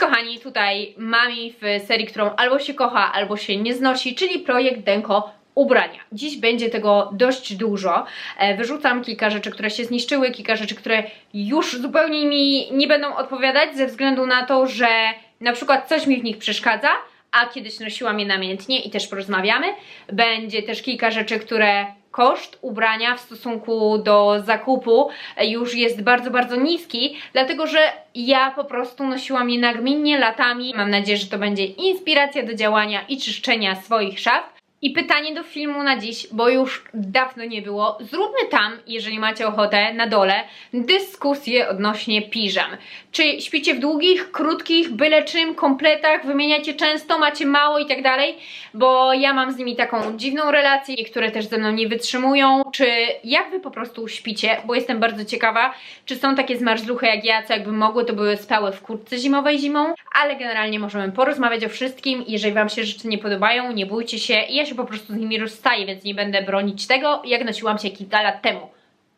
kochani, tutaj mami w serii, którą albo się kocha, albo się nie znosi, czyli projekt Denko ubrania. Dziś będzie tego dość dużo. E, Wyrzucam kilka rzeczy, które się zniszczyły, kilka rzeczy, które już zupełnie mi nie będą odpowiadać ze względu na to, że na przykład coś mi w nich przeszkadza, a kiedyś nosiłam je namiętnie i też porozmawiamy. Będzie też kilka rzeczy, które koszt ubrania w stosunku do zakupu już jest bardzo, bardzo niski, dlatego że ja po prostu nosiłam je nagminnie latami. Mam nadzieję, że to będzie inspiracja do działania i czyszczenia swoich szaf. I pytanie do filmu na dziś, bo już dawno nie było. Zróbmy tam, jeżeli macie ochotę, na dole dyskusję odnośnie piżam. Czy śpicie w długich, krótkich, byle czym, kompletach, wymieniacie często, macie mało i tak dalej? Bo ja mam z nimi taką dziwną relację, niektóre też ze mną nie wytrzymują. Czy jak wy po prostu śpicie? Bo jestem bardzo ciekawa, czy są takie zmarzluchy jak ja, co jakby mogły, to były spały w kurtce zimowej zimą, ale generalnie możemy porozmawiać o wszystkim. Jeżeli wam się rzeczy nie podobają, nie bójcie się. Ja się po prostu z nimi rozstaję, więc nie będę bronić tego, jak nosiłam się kilka lat temu.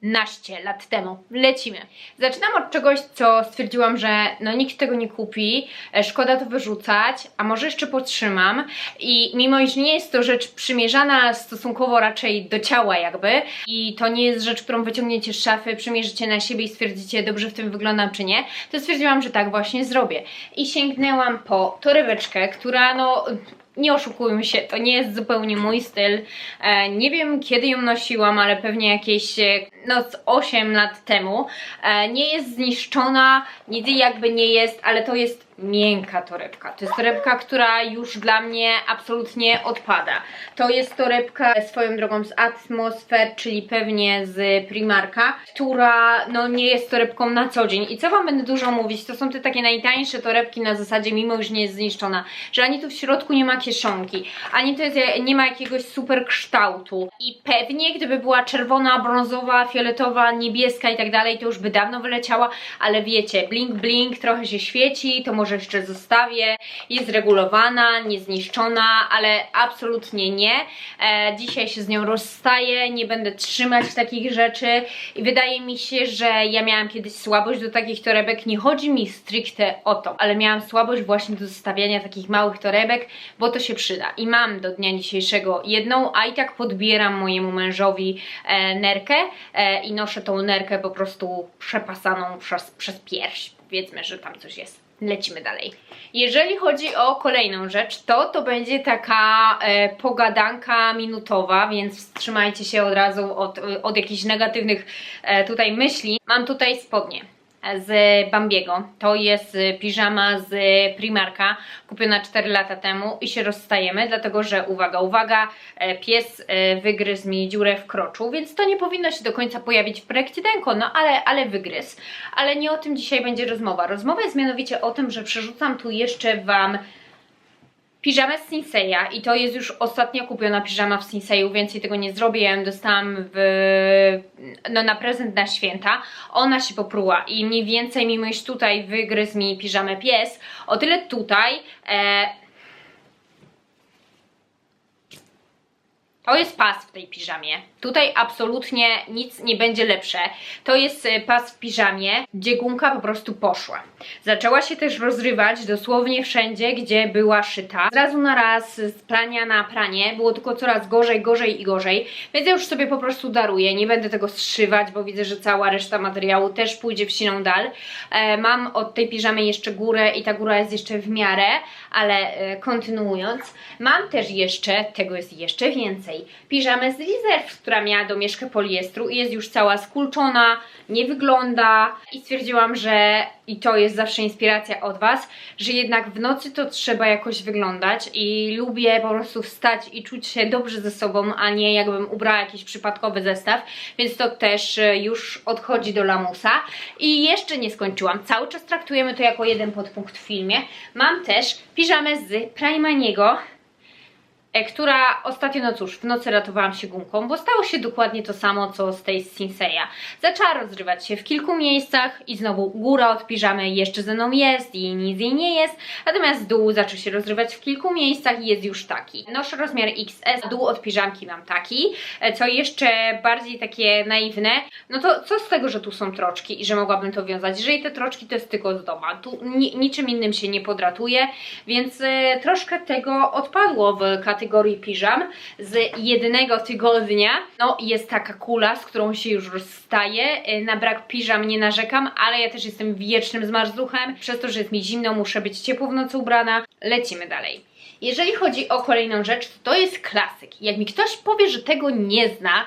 Naście lat temu. Lecimy. Zaczynam od czegoś, co stwierdziłam, że no nikt tego nie kupi, e, szkoda to wyrzucać, a może jeszcze potrzymam. I mimo iż nie jest to rzecz przymierzana stosunkowo raczej do ciała jakby i to nie jest rzecz, którą wyciągniecie z szafy, przymierzycie na siebie i stwierdzicie dobrze w tym wyglądam czy nie, to stwierdziłam, że tak właśnie zrobię. I sięgnęłam po torebeczkę, która no nie oszukujmy się, to nie jest zupełnie mój styl. E, nie wiem kiedy ją nosiłam, ale pewnie jakieś e, no z 8 lat temu. E, nie jest zniszczona, nic jakby nie jest, ale to jest miękka torebka. To jest torebka, która już dla mnie absolutnie odpada. To jest torebka swoją drogą z Atmosfer, czyli pewnie z Primarka, która no nie jest torebką na co dzień. I co Wam będę dużo mówić, to są te takie najtańsze torebki na zasadzie, mimo już nie jest zniszczona, że ani tu w środku nie ma kieszonki, ani to jest, nie ma jakiegoś super kształtu. I pewnie gdyby była czerwona, brązowa, fioletowa, niebieska i tak dalej, to już by dawno wyleciała, ale wiecie, blink blink, trochę się świeci, to może jeszcze zostawię. Jest regulowana, niezniszczona, ale absolutnie nie. E, dzisiaj się z nią rozstaję, nie będę trzymać takich rzeczy i wydaje mi się, że ja miałam kiedyś słabość do takich torebek. Nie chodzi mi stricte o to, ale miałam słabość właśnie do zostawiania takich małych torebek, bo to się przyda. I mam do dnia dzisiejszego jedną, a i tak podbieram mojemu mężowi e, nerkę e, i noszę tą nerkę po prostu przepasaną przez, przez pierś. Powiedzmy, że tam coś jest. Lecimy dalej. Jeżeli chodzi o kolejną rzecz, to to będzie taka e, pogadanka minutowa, więc wstrzymajcie się od razu od, od jakichś negatywnych e, tutaj myśli. Mam tutaj spodnie z Bambiego. To jest y, piżama z Primarka, kupiona 4 lata temu i się rozstajemy, dlatego że uwaga, uwaga, e, pies e, wygryzł mi dziurę w kroczu, więc to nie powinno się do końca pojawić w projekcie Denko, no ale, ale wygryzł. Ale nie o tym dzisiaj będzie rozmowa. Rozmowa jest mianowicie o tym, że przerzucam tu jeszcze Wam piżamę z Sinseya i to jest już ostatnia kupiona piżama w Sinseyu, więcej tego nie zrobię, ja ją dostałam w, no, na prezent na święta. Ona się popruła i mniej więcej mimo iż tutaj wygryzł mi piżamę pies, o tyle tutaj e, To jest pas w tej piżamie. Tutaj absolutnie nic nie będzie lepsze. To jest e, pas w piżamie, gdzie gumka po prostu poszła. Zaczęła się też rozrywać dosłownie wszędzie, gdzie była szyta. Z razu na raz, z prania na pranie, było tylko coraz gorzej, gorzej i gorzej, więc ja już sobie po prostu daruję. Nie będę tego zszywać, bo widzę, że cała reszta materiału też pójdzie w siną dal. E, mam od tej piżamy jeszcze górę i ta góra jest jeszcze w miarę, ale e, kontynuując, mam też jeszcze, tego jest jeszcze więcej, piżamę z Reserve, która miała domieszkę poliestru i jest już cała skulczona, nie wygląda. I stwierdziłam, że i to jest zawsze inspiracja od Was, że jednak w nocy to trzeba jakoś wyglądać i lubię po prostu wstać i czuć się dobrze ze sobą, a nie jakbym ubrała jakiś przypadkowy zestaw, więc to też e, już odchodzi do lamusa. I jeszcze nie skończyłam, cały czas traktujemy to jako jeden podpunkt w filmie, mam też piżamę z Primaniego, która ostatnio, no cóż, w nocy ratowałam się gumką, bo stało się dokładnie to samo, co z tej Sinseya. Zaczęła rozrywać się w kilku miejscach i znowu góra od piżamy jeszcze ze mną jest i nic jej nie jest, natomiast dół zaczął się rozrywać w kilku miejscach i jest już taki. Noszę rozmiar XS, dół od piżamki mam taki, e, co jeszcze bardziej takie naiwne, no to co z tego, że tu są troczki i że mogłabym to wiązać, jeżeli te troczki to jest tylko z doma, tu ni niczym innym się nie podratuje, więc e, troszkę tego odpadło w kategorii piżam z jednego tygodnia. No jest taka kula, z którą się już rozstaję. E, Na brak piżam nie narzekam, ale ja też jestem wiecznym zmarzduchem. Przez to, że jest mi zimno, muszę być ciepło w nocy ubrana. Lecimy dalej. Jeżeli chodzi o kolejną rzecz, to to jest klasyk. Jak mi ktoś powie, że tego nie zna,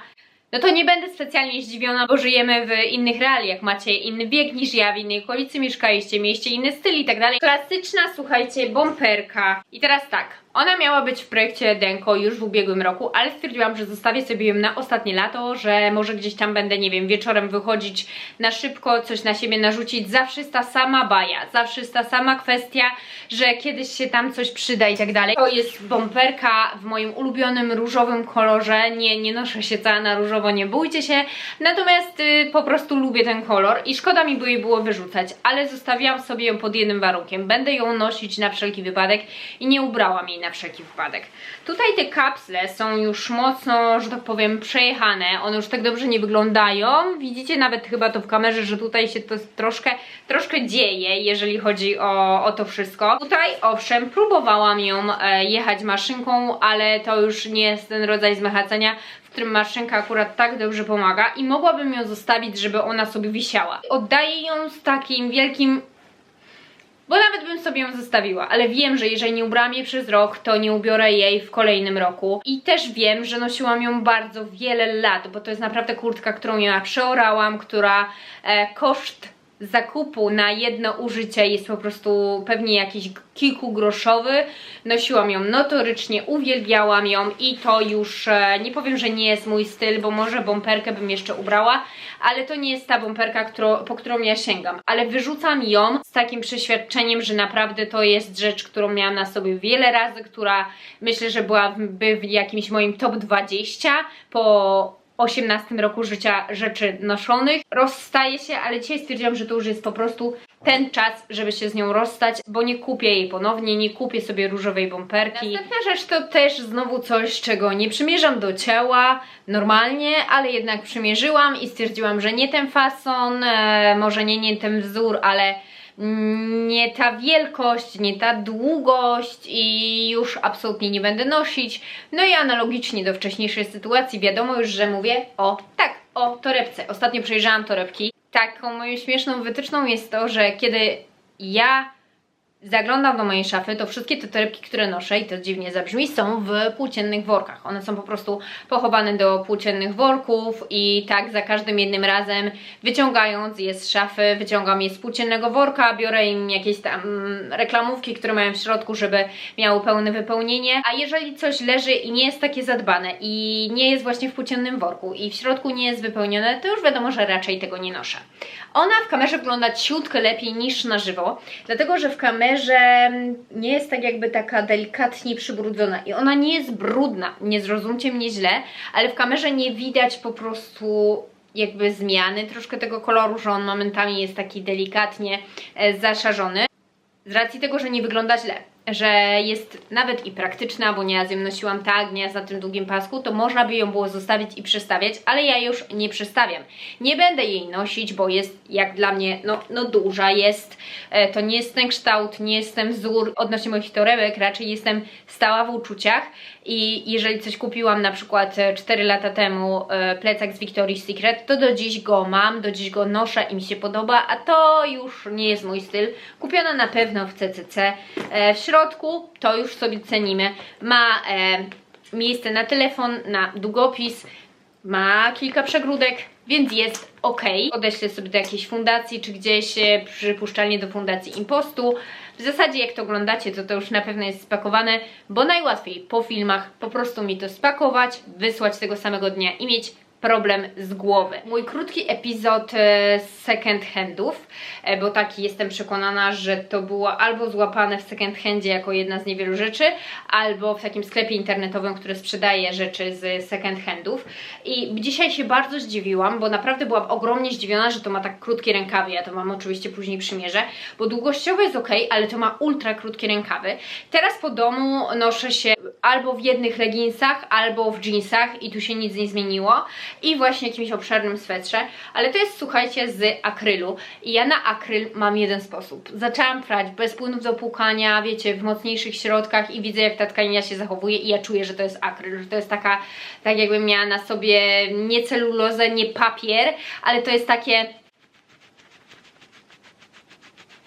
no to nie będę specjalnie zdziwiona, bo żyjemy w innych realiach. Macie inny wiek niż ja, w innej okolicy mieszkaliście, mieliście inny styl i tak dalej. Klasyczna, słuchajcie, bomperka. I teraz tak, ona miała być w projekcie Denko już w ubiegłym roku, ale stwierdziłam, że zostawię sobie ją na ostatnie lato, że może gdzieś tam będę, nie wiem, wieczorem wychodzić na szybko, coś na siebie narzucić. Zawsze jest ta sama baja, zawsze jest ta sama kwestia, że kiedyś się tam coś przyda i tak dalej. To jest bomperka w moim ulubionym różowym kolorze. Nie, nie noszę się cała na różowo, nie bójcie się. Natomiast y, po prostu lubię ten kolor i szkoda mi by jej było wyrzucać, ale zostawiłam sobie ją pod jednym warunkiem. Będę ją nosić na wszelki wypadek i nie ubrałam jej na wszelki wypadek. Tutaj te kapsle są już mocno, że tak powiem, przejechane. One już tak dobrze nie wyglądają. Widzicie nawet chyba to w kamerze, że tutaj się to troszkę, troszkę dzieje, jeżeli chodzi o, o to wszystko. Tutaj, owszem, próbowałam ją e, jechać maszynką, ale to już nie jest ten rodzaj zmechacenia, w którym maszynka akurat tak dobrze pomaga i mogłabym ją zostawić, żeby ona sobie wisiała. Oddaję ją z takim wielkim bo nawet bym sobie ją zostawiła, ale wiem, że jeżeli nie ubrałam jej przez rok, to nie ubiorę jej w kolejnym roku. I też wiem, że nosiłam ją bardzo wiele lat, bo to jest naprawdę kurtka, którą ja przeorałam, która e, koszt zakupu na jedno użycie jest po prostu pewnie jakiś kilkugroszowy. Nosiłam ją notorycznie, uwielbiałam ją i to już e, nie powiem, że nie jest mój styl, bo może bomperkę bym jeszcze ubrała, ale to nie jest ta bomperka, którą, po którą ja sięgam. Ale wyrzucam ją z takim przeświadczeniem, że naprawdę to jest rzecz, którą miałam na sobie wiele razy, która myślę, że byłaby w jakimś moim top 20 po 18 roku życia rzeczy noszonych. Rozstaje się, ale dzisiaj stwierdziłam, że to już jest po prostu ten czas, żeby się z nią rozstać, bo nie kupię jej ponownie, nie kupię sobie różowej bomperki. Następna rzecz to też znowu coś, czego nie przymierzam do ciała normalnie, ale jednak przymierzyłam i stwierdziłam, że nie ten fason, e, może nie, nie ten wzór, ale nie ta wielkość, nie ta długość i już absolutnie nie będę nosić. No i analogicznie do wcześniejszej sytuacji wiadomo już, że mówię o tak, o torebce. Ostatnio przejrzałam torebki. Taką moją śmieszną wytyczną jest to, że kiedy ja zaglądam do mojej szafy, to wszystkie te torebki, które noszę, i to dziwnie zabrzmi, są w płóciennych workach. One są po prostu pochowane do płóciennych worków i tak za każdym jednym razem wyciągając je z szafy, wyciągam je z płóciennego worka, biorę im jakieś tam mm, reklamówki, które mają w środku, żeby miały pełne wypełnienie, a jeżeli coś leży i nie jest takie zadbane i nie jest właśnie w płóciennym worku i w środku nie jest wypełnione, to już wiadomo, że raczej tego nie noszę. Ona w kamerze wygląda ciutkę lepiej niż na żywo, dlatego że w kamerze nie jest tak jakby taka delikatnie przybrudzona i ona nie jest brudna, nie zrozumcie mnie źle, ale w kamerze nie widać po prostu jakby zmiany troszkę tego koloru, że on momentami jest taki delikatnie e, zaszarzony. Z racji tego, że nie wygląda źle, że jest nawet i praktyczna, bo nie ja z ją nosiłam tak, nie na tym długim pasku, to można by ją było zostawić i przestawiać, ale ja już nie przestawiam. Nie będę jej nosić, bo jest jak dla mnie, no, no duża jest, e, to nie jest ten kształt, nie jest ten wzór odnośnie moich torebek, raczej jestem stała w uczuciach i jeżeli coś kupiłam na przykład e, 4 lata temu, e, plecak z Victoria's Secret, to do dziś go mam, do dziś go noszę i mi się podoba, a to już nie jest mój styl. Kupiona na pewno w CCC. E, w środku to już sobie cenimy. Ma e, miejsce na telefon, na długopis, ma kilka przegródek, więc jest ok. Odeślę sobie do jakiejś fundacji, czy gdzieś e, przypuszczalnie do fundacji Impostu. W zasadzie jak to oglądacie, to to już na pewno jest spakowane, bo najłatwiej po filmach po prostu mi to spakować, wysłać tego samego dnia i mieć problem z głowy. Mój krótki epizod e, z second handów, e, bo taki jestem przekonana, że to było albo złapane w second handzie jako jedna z niewielu rzeczy, albo w takim sklepie internetowym, który sprzedaje rzeczy z second handów. I dzisiaj się bardzo zdziwiłam, bo naprawdę byłam ogromnie zdziwiona, że to ma tak krótkie rękawy. Ja to mam oczywiście później przymierzę, bo długościowo jest ok, ale to ma ultra krótkie rękawy. Teraz po domu noszę się albo w jednych leginsach, albo w jeansach i tu się nic nie zmieniło. I właśnie jakimś obszernym swetrze, ale to jest słuchajcie z akrylu. I ja na akryl mam jeden sposób. Zaczęłam prać bez płynów do płukania, wiecie, w mocniejszych środkach i widzę jak ta tkanina się zachowuje i ja czuję, że to jest akryl, że to jest taka, tak jakbym miała na sobie nie celulozę, nie papier, ale to jest takie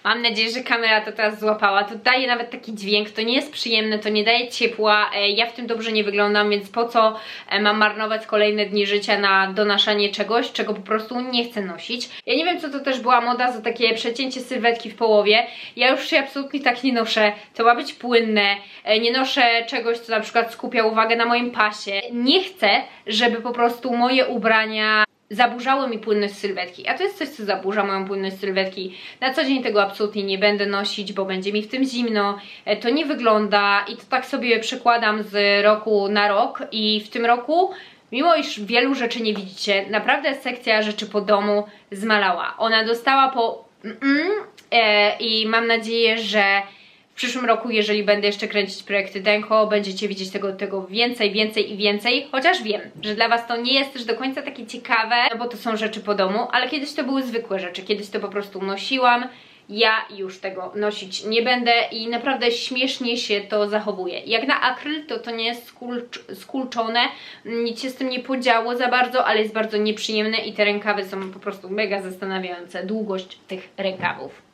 Mam nadzieję, że kamera to teraz złapała. To daje nawet taki dźwięk, to nie jest przyjemne, to nie daje ciepła. E, ja w tym dobrze nie wyglądam, więc po co e, mam marnować kolejne dni życia na donaszanie czegoś, czego po prostu nie chcę nosić. Ja nie wiem, co to też była moda za takie przecięcie sylwetki w połowie. Ja już się absolutnie tak nie noszę. To ma być płynne. E, nie noszę czegoś, co na przykład skupia uwagę na moim pasie. Nie chcę, żeby po prostu moje ubrania zaburzały mi płynność sylwetki, a to jest coś, co zaburza moją płynność sylwetki. Na co dzień tego absolutnie nie będę nosić, bo będzie mi w tym zimno, e, to nie wygląda i to tak sobie przekładam z roku na rok i w tym roku Mimo iż wielu rzeczy nie widzicie, naprawdę sekcja rzeczy po domu zmalała. Ona dostała po mm, mm, e, i mam nadzieję, że przyszłym roku, jeżeli będę jeszcze kręcić projekty Denko, będziecie widzieć tego, tego więcej, więcej i więcej, chociaż wiem, że dla Was to nie jest też do końca takie ciekawe, no bo to są rzeczy po domu, ale kiedyś to były zwykłe rzeczy, kiedyś to po prostu nosiłam, ja już tego nosić nie będę i naprawdę śmiesznie się to zachowuje. Jak na akryl to to nie jest skulcz, skulczone, nic się z tym nie podziało za bardzo, ale jest bardzo nieprzyjemne i te rękawy są po prostu mega zastanawiające, długość tych rękawów.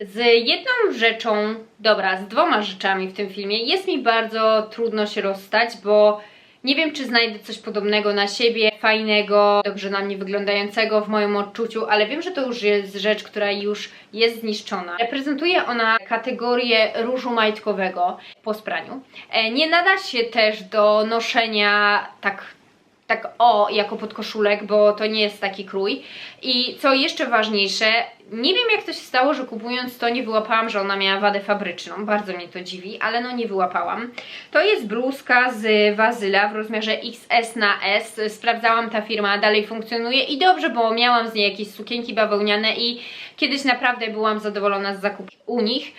Z jedną rzeczą, dobra, z dwoma rzeczami w tym filmie jest mi bardzo trudno się rozstać, bo nie wiem, czy znajdę coś podobnego na siebie, fajnego, dobrze na mnie wyglądającego w moim odczuciu, ale wiem, że to już jest rzecz, która już jest zniszczona. Reprezentuje ona kategorię różu majtkowego po spraniu. E, nie nada się też do noszenia tak tak o, jako podkoszulek, bo to nie jest taki krój. I co jeszcze ważniejsze, nie wiem jak to się stało, że kupując to nie wyłapałam, że ona miała wadę fabryczną. Bardzo mnie to dziwi, ale no nie wyłapałam. To jest bluzka z Wazyla w rozmiarze XS na S. Sprawdzałam, ta firma dalej funkcjonuje i dobrze, bo miałam z niej jakieś sukienki bawełniane i kiedyś naprawdę byłam zadowolona z zakupu u nich.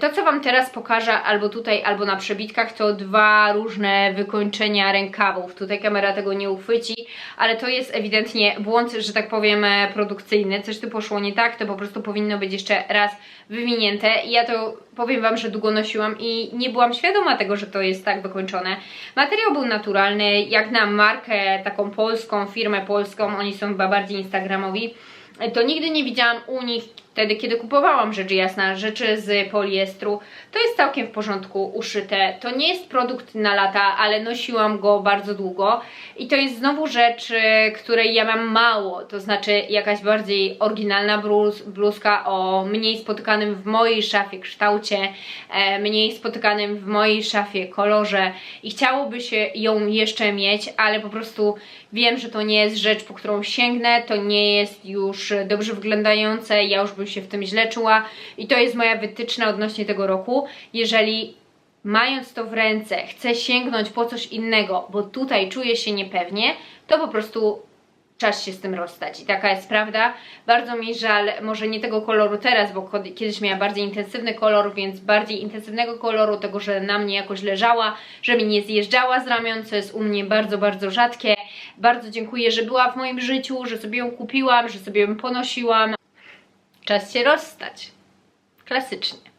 To, co Wam teraz pokażę, albo tutaj, albo na przebitkach, to dwa różne wykończenia rękawów. Tutaj kamera tego nie uchwyci, ale to jest ewidentnie błąd, że tak powiem, produkcyjny. Coś tu poszło nie tak, to po prostu powinno być jeszcze raz wywinięte. Ja to powiem Wam, że długo nosiłam i nie byłam świadoma tego, że to jest tak wykończone. Materiał był naturalny, jak na markę taką polską, firmę polską, oni są chyba bardziej instagramowi, to nigdy nie widziałam u nich wtedy, kiedy kupowałam rzeczy jasna, rzeczy z poliestru, to jest całkiem w porządku uszyte. To nie jest produkt na lata, ale nosiłam go bardzo długo. I to jest znowu rzecz, y, której ja mam mało, to znaczy jakaś bardziej oryginalna bluz, bluzka o mniej spotykanym w mojej szafie kształcie, e, mniej spotykanym w mojej szafie kolorze. I chciałoby się ją jeszcze mieć, ale po prostu wiem, że to nie jest rzecz, po którą sięgnę, to nie jest już dobrze wyglądające, ja już bym się w tym źle czuła i to jest moja wytyczna odnośnie tego roku. Jeżeli mając to w ręce chcę sięgnąć po coś innego, bo tutaj czuję się niepewnie, to po prostu czas się z tym rozstać. I taka jest prawda. Bardzo mi żal, może nie tego koloru teraz, bo kiedyś miała bardziej intensywny kolor, więc bardziej intensywnego koloru, tego, że na mnie jakoś leżała, że mi nie zjeżdżała z ramion, co jest u mnie bardzo, bardzo rzadkie. Bardzo dziękuję, że była w moim życiu, że sobie ją kupiłam, że sobie ją ponosiłam. Czas się rozstać. Klasycznie.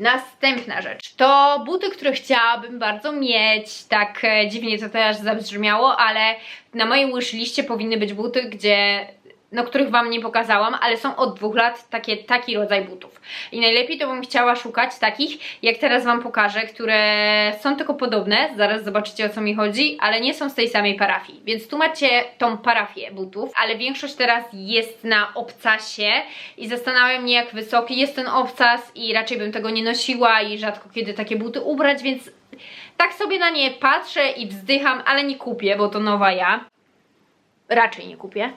Następna rzecz to buty, które chciałabym bardzo mieć. Tak e, dziwnie to teraz zabrzmiało, ale na mojej liście powinny być buty, gdzie no, których Wam nie pokazałam, ale są od dwóch lat takie, taki rodzaj butów. I najlepiej to bym chciała szukać takich, jak teraz Wam pokażę, które są tylko podobne, zaraz zobaczycie o co mi chodzi, ale nie są z tej samej parafii. Więc tu macie tą parafię butów, ale większość teraz jest na obcasie i zastanawiam mnie jak wysoki jest ten obcas i raczej bym tego nie nosiła i rzadko kiedy takie buty ubrać, więc tak sobie na nie patrzę i wzdycham, ale nie kupię, bo to nowa ja. raczej nie kupię.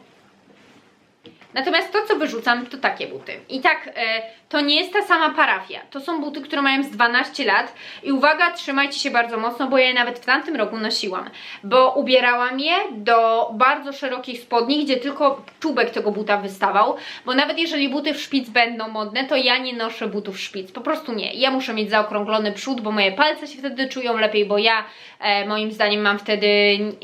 Natomiast to, co wyrzucam, to takie buty. I tak, e, to nie jest ta sama parafia. To są buty, które mają z 12 lat. I uwaga, trzymajcie się bardzo mocno, bo ja je nawet w tamtym roku nosiłam. Bo ubierałam je do bardzo szerokich spodni, gdzie tylko czubek tego buta wystawał. Bo nawet jeżeli buty w szpic będą modne, to ja nie noszę butów szpic. Po prostu nie. Ja muszę mieć zaokrąglony przód, bo moje palce się wtedy czują lepiej, bo ja e, moim zdaniem mam wtedy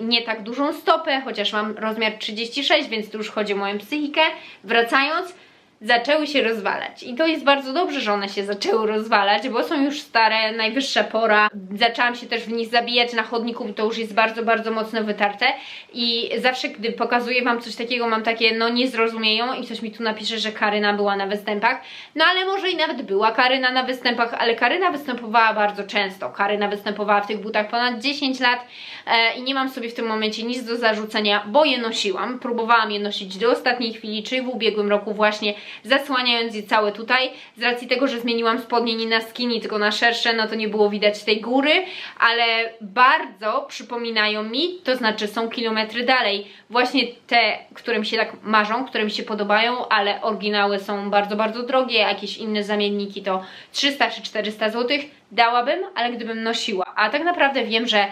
nie tak dużą stopę, chociaż mam rozmiar 36, więc tu już chodzi o moją psychikę. Wracając, zaczęły się rozwalać. I to jest bardzo dobrze, że one się zaczęły rozwalać, bo są już stare, najwyższa pora. Zaczęłam się też w nich zabijać na chodniku, bo to już jest bardzo, bardzo mocno wytarte. I zawsze, gdy pokazuję Wam coś takiego, mam takie, no nie zrozumieją i ktoś mi tu napisze, że Karyna była na występach. No ale może i nawet była Karyna na występach, ale Karyna występowała bardzo często. Karyna występowała w tych butach ponad 10 lat e, i nie mam sobie w tym momencie nic do zarzucenia, bo je nosiłam. Próbowałam je nosić do ostatniej chwili, czyli w ubiegłym roku właśnie zasłaniając je całe tutaj. Z racji tego, że zmieniłam spodnie nie na skinny, tylko na szersze, no to nie było widać tej góry, ale bardzo przypominają mi, to znaczy są kilometry dalej, właśnie te, które mi się tak marzą, które mi się podobają, ale oryginały są bardzo, bardzo drogie, jakieś inne zamienniki to 300 czy 400 zł dałabym, ale gdybym nosiła. A tak naprawdę wiem, że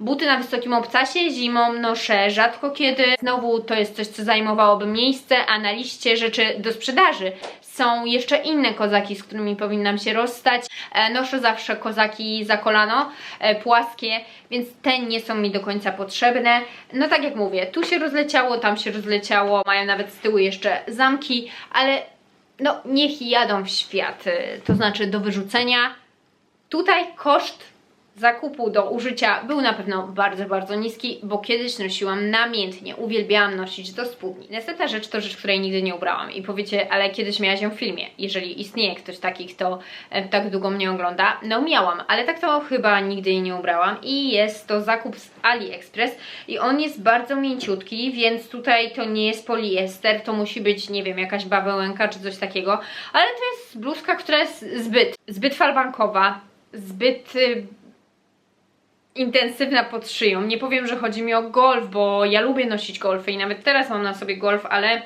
Buty na wysokim obcasie zimą noszę rzadko kiedy. Znowu to jest coś, co zajmowałoby miejsce, a na liście rzeczy do sprzedaży są jeszcze inne kozaki, z którymi powinnam się rozstać. E, noszę zawsze kozaki za kolano, e, płaskie, więc te nie są mi do końca potrzebne. No tak jak mówię, tu się rozleciało, tam się rozleciało, mają nawet z tyłu jeszcze zamki, ale no niech jadą w świat, to znaczy do wyrzucenia. Tutaj koszt zakupu do użycia był na pewno bardzo, bardzo niski, bo kiedyś nosiłam namiętnie, uwielbiałam nosić do spódni. Następna rzecz to rzecz, której nigdy nie ubrałam i powiecie, ale kiedyś miałaś ją w filmie, jeżeli istnieje ktoś taki, kto e, tak długo mnie ogląda. No miałam, ale tak to chyba nigdy jej nie ubrałam i jest to zakup z AliExpress i on jest bardzo mięciutki, więc tutaj to nie jest poliester, to musi być, nie wiem, jakaś bawełenka czy coś takiego, ale to jest bluzka, która jest zbyt, zbyt falbankowa, zbyt y, intensywna pod szyją. Nie powiem, że chodzi mi o golf, bo ja lubię nosić golfy i nawet teraz mam na sobie golf, ale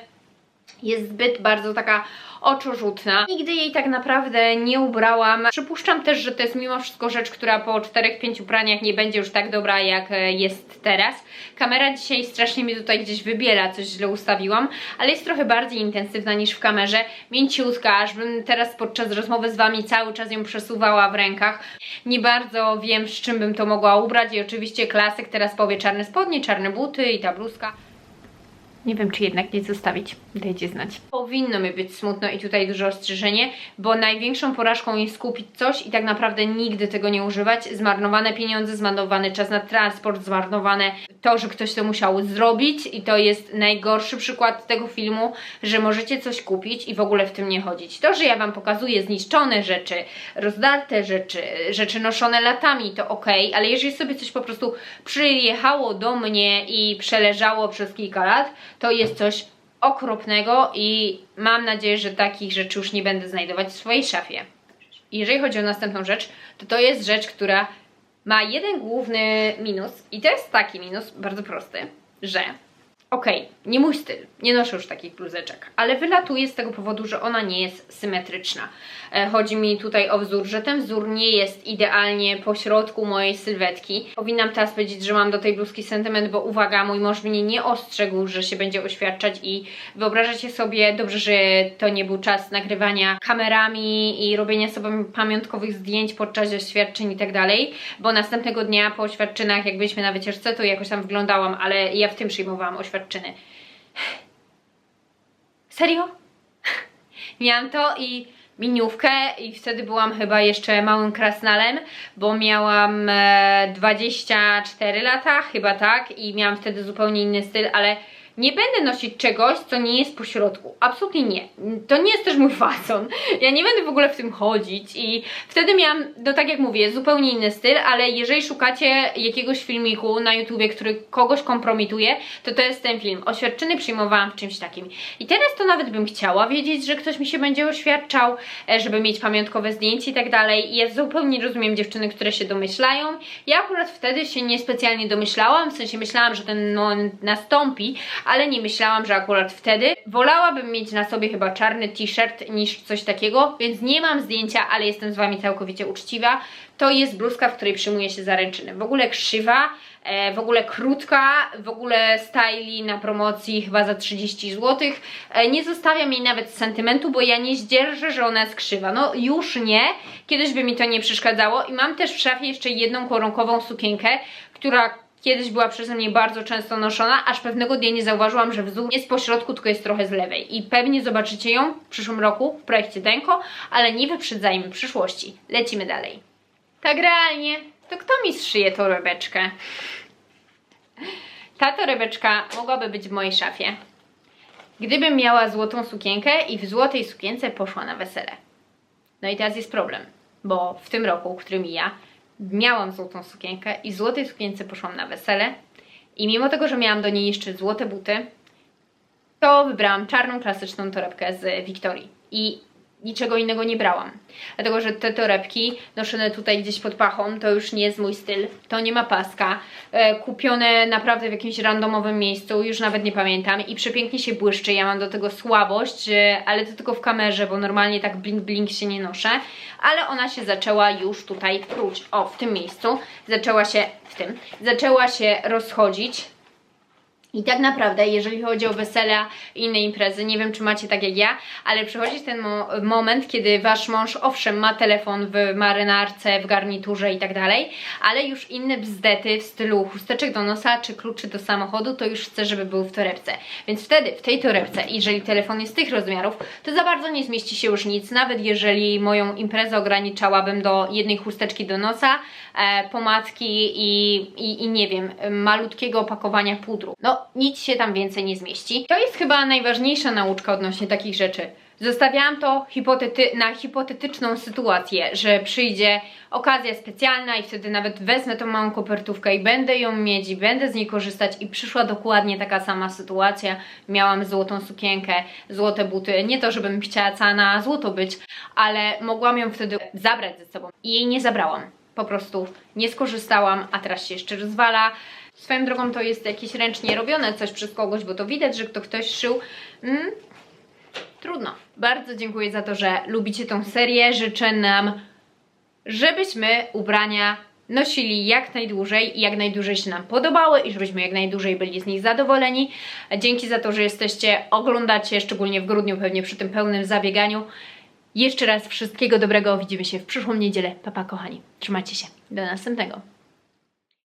jest zbyt bardzo taka oczorzutna. Nigdy jej tak naprawdę nie ubrałam. Przypuszczam też, że to jest mimo wszystko rzecz, która po 4-5 praniach nie będzie już tak dobra jak e, jest teraz. Kamera dzisiaj strasznie mnie tutaj gdzieś wybiela, coś źle ustawiłam, ale jest trochę bardziej intensywna niż w kamerze. Mięciutka, aż bym teraz podczas rozmowy z Wami cały czas ją przesuwała w rękach. Nie bardzo wiem, z czym bym to mogła ubrać i oczywiście klasyk teraz powie czarne spodnie, czarne buty i ta bluzka. Nie wiem, czy jednak nie zostawić. Dajcie znać. Powinno mi być smutno i tutaj duże ostrzeżenie, bo największą porażką jest kupić coś i tak naprawdę nigdy tego nie używać. Zmarnowane pieniądze, zmarnowany czas na transport, zmarnowane to, że ktoś to musiał zrobić i to jest najgorszy przykład tego filmu, że możecie coś kupić i w ogóle w tym nie chodzić. To, że ja Wam pokazuję zniszczone rzeczy, rozdarte rzeczy, rzeczy noszone latami, to ok, ale jeżeli sobie coś po prostu przyjechało do mnie i przeleżało przez kilka lat, to jest coś okropnego i mam nadzieję, że takich rzeczy już nie będę znajdować w swojej szafie. Jeżeli chodzi o następną rzecz, to to jest rzecz, która ma jeden główny minus i to jest taki minus, bardzo prosty, że Okej, okay, nie mój styl, nie noszę już takich bluzeczek, ale wylatuje z tego powodu, że ona nie jest symetryczna. E, chodzi mi tutaj o wzór, że ten wzór nie jest idealnie po środku mojej sylwetki. Powinnam teraz powiedzieć, że mam do tej bluzki sentyment, bo uwaga, mój mąż mnie nie ostrzegł, że się będzie oświadczać i wyobrażacie sobie, dobrze, że to nie był czas nagrywania kamerami i robienia sobie pamiątkowych zdjęć podczas oświadczeń i tak dalej, bo następnego dnia po oświadczynach, jak byliśmy na wycieczce, to jakoś tam wyglądałam, ale ja w tym przyjmowałam oświadczyny. Serio? Miałam to i miniówkę i wtedy byłam chyba jeszcze małym krasnalem, bo miałam 24 e, lata, chyba tak i miałam wtedy zupełnie inny styl, ale nie będę nosić czegoś, co nie jest po środku. Absolutnie nie. To nie jest też mój fason. Ja nie będę w ogóle w tym chodzić i wtedy miałam, no tak jak mówię, zupełnie inny styl, ale jeżeli szukacie jakiegoś filmiku na YouTubie, który kogoś kompromituje, to to jest ten film. Oświadczyny przyjmowałam w czymś takim. I teraz to nawet bym chciała wiedzieć, że ktoś mi się będzie oświadczał, e, żeby mieć pamiątkowe zdjęcie i tak dalej. I ja zupełnie rozumiem dziewczyny, które się domyślają. Ja akurat wtedy się niespecjalnie domyślałam, w sensie myślałam, że ten moment nastąpi, ale nie myślałam, że akurat wtedy. Wolałabym mieć na sobie chyba czarny t-shirt niż coś takiego, więc nie mam zdjęcia, ale jestem z Wami całkowicie uczciwa. To jest bluzka, w której przyjmuję się zaręczyny. W ogóle krzywa, e, w ogóle krótka, w ogóle styli na promocji chyba za 30 zł. E, nie zostawiam jej nawet sentymentu, bo ja nie zdzierżę, że ona jest krzywa. No już nie, kiedyś by mi to nie przeszkadzało i mam też w szafie jeszcze jedną koronkową sukienkę, która kiedyś była przeze mnie bardzo często noszona, aż pewnego dnia nie zauważyłam, że wzór nie z pośrodku, tylko jest trochę z lewej. I pewnie zobaczycie ją w przyszłym roku w projekcie Denko, ale nie wyprzedzajmy przyszłości. Lecimy dalej. Tak realnie, to kto mi zszyje tą torebeczkę? Ta torebeczka mogłaby być w mojej szafie. Gdybym miała złotą sukienkę i w złotej sukience poszła na wesele. No i teraz jest problem, bo w tym roku, który mija, miałam złotą sukienkę i w złotej sukience poszłam na wesele. I mimo tego, że miałam do niej jeszcze złote buty, to wybrałam czarną, klasyczną torebkę z Wiktorii. I niczego innego nie brałam. Dlatego, że te torebki noszone tutaj gdzieś pod pachą, to już nie jest mój styl, to nie ma paska, e, kupione naprawdę w jakimś randomowym miejscu, już nawet nie pamiętam. I przepięknie się błyszczy, ja mam do tego słabość, e, ale to tylko w kamerze, bo normalnie tak blink blink się nie noszę, ale ona się zaczęła już tutaj pruć, o w tym miejscu, zaczęła się, w tym, zaczęła się rozchodzić, i tak naprawdę, jeżeli chodzi o wesela i inne imprezy, nie wiem czy macie tak jak ja, ale przychodzi ten mo moment, kiedy wasz mąż owszem ma telefon w marynarce, w garniturze i tak dalej, ale już inne bzdety w stylu chusteczek do nosa czy kluczy do samochodu, to już chce, żeby był w torebce. Więc wtedy w tej torebce, jeżeli telefon jest tych rozmiarów, to za bardzo nie zmieści się już nic, nawet jeżeli moją imprezę ograniczałabym do jednej chusteczki do nosa, e, pomadki i, i, i nie wiem, malutkiego opakowania pudru. No, nic się tam więcej nie zmieści. To jest chyba najważniejsza nauczka odnośnie takich rzeczy. Zostawiałam to hipotety na hipotetyczną sytuację, że przyjdzie okazja specjalna i wtedy nawet wezmę tą małą kopertówkę i będę ją mieć i będę z niej korzystać i przyszła dokładnie taka sama sytuacja. Miałam złotą sukienkę, złote buty, nie to żebym chciała cała na złoto być, ale mogłam ją wtedy zabrać ze sobą i jej nie zabrałam. Po prostu nie skorzystałam, a teraz się jeszcze rozwala. Swoją drogą to jest jakieś ręcznie robione coś przez kogoś, bo to widać, że to ktoś szył. Mm, trudno. Bardzo dziękuję za to, że lubicie tą serię. Życzę nam, żebyśmy ubrania nosili jak najdłużej i jak najdłużej się nam podobały i żebyśmy jak najdłużej byli z nich zadowoleni. Dzięki za to, że jesteście, oglądacie, szczególnie w grudniu pewnie przy tym pełnym zabieganiu. Jeszcze raz wszystkiego dobrego, widzimy się w przyszłą niedzielę. Papa kochani, trzymajcie się, do następnego.